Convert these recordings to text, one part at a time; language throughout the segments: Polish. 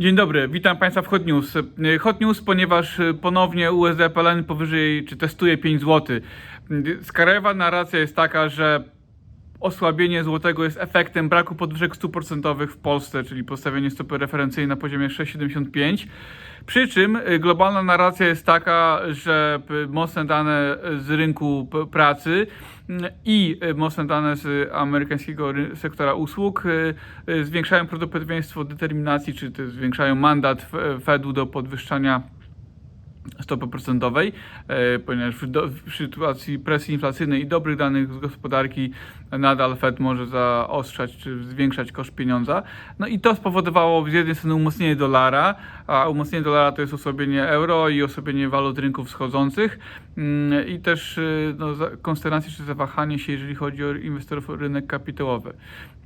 Dzień dobry, witam Państwa w Hot News. Y, Hot News, ponieważ y, ponownie USD PLN powyżej, czy testuje 5 zł. Y, Skarbowa narracja jest taka, że osłabienie złotego jest efektem braku podwyżek stóp procentowych w Polsce, czyli postawienie stopy referencyjnej na poziomie 6,75. Przy czym y, globalna narracja jest taka, że y, mocne dane z rynku pracy y, i mocne dane z amerykańskiego ry- sektora usług zwiększają prawdopodobieństwo determinacji, czy zwiększają mandat Fedu do podwyższania stopy procentowej, e, ponieważ w, do, w sytuacji presji inflacyjnej i dobrych danych z gospodarki nadal Fed może zaostrzać czy zwiększać koszt pieniądza. No i to spowodowało z jednej strony umocnienie dolara, a umocnienie dolara to jest osłabienie euro i osłabienie walut rynków wschodzących mm, i też y, no, czy zawahanie się, jeżeli chodzi o inwestorów o rynek kapitałowy.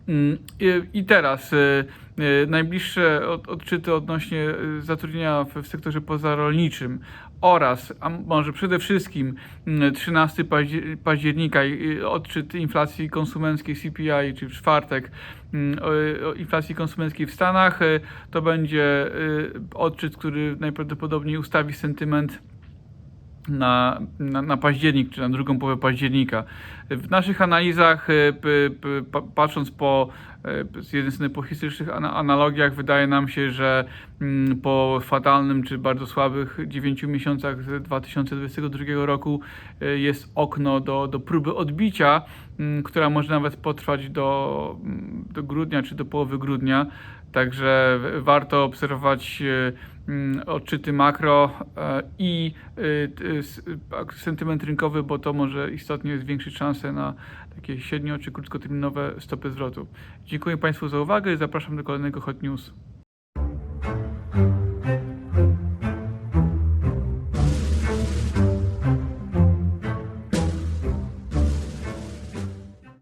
Mm, I, teraz y, y, najbliższe od, odczyty odnośnie zatrudnienia w, sektorze pozarolniczym oraz, a może przede wszystkim mm, 13 paździe- października odczyt inflacji konsumenckiej CPI, czyli w czwartek mm, inflacji konsumenckiej w Stanach, y, to będzie y, odczyt, który najprawdopodobniej ustawi sentyment na, na, na październik, czy na drugą połowę października. W naszych analizach, pa- patrząc po z jednej strony po historycznych ana- analogiach, wydaje nam się, że mm, po fatalnym czy bardzo słabych 9 miesiącach z 2022 roku y, jest okno do, do próby odbicia, mm, która może nawet potrwać do, do grudnia czy do połowy grudnia. Także warto obserwować e, mm, odczyty makro e, i e, sentyment rynkowy, bo to może istotnie zwiększyć szanse na takie średnio czy krótkoterminowe stopy zwrotu. Dziękuję Państwu za uwagę i zapraszam do kolejnego Hot News.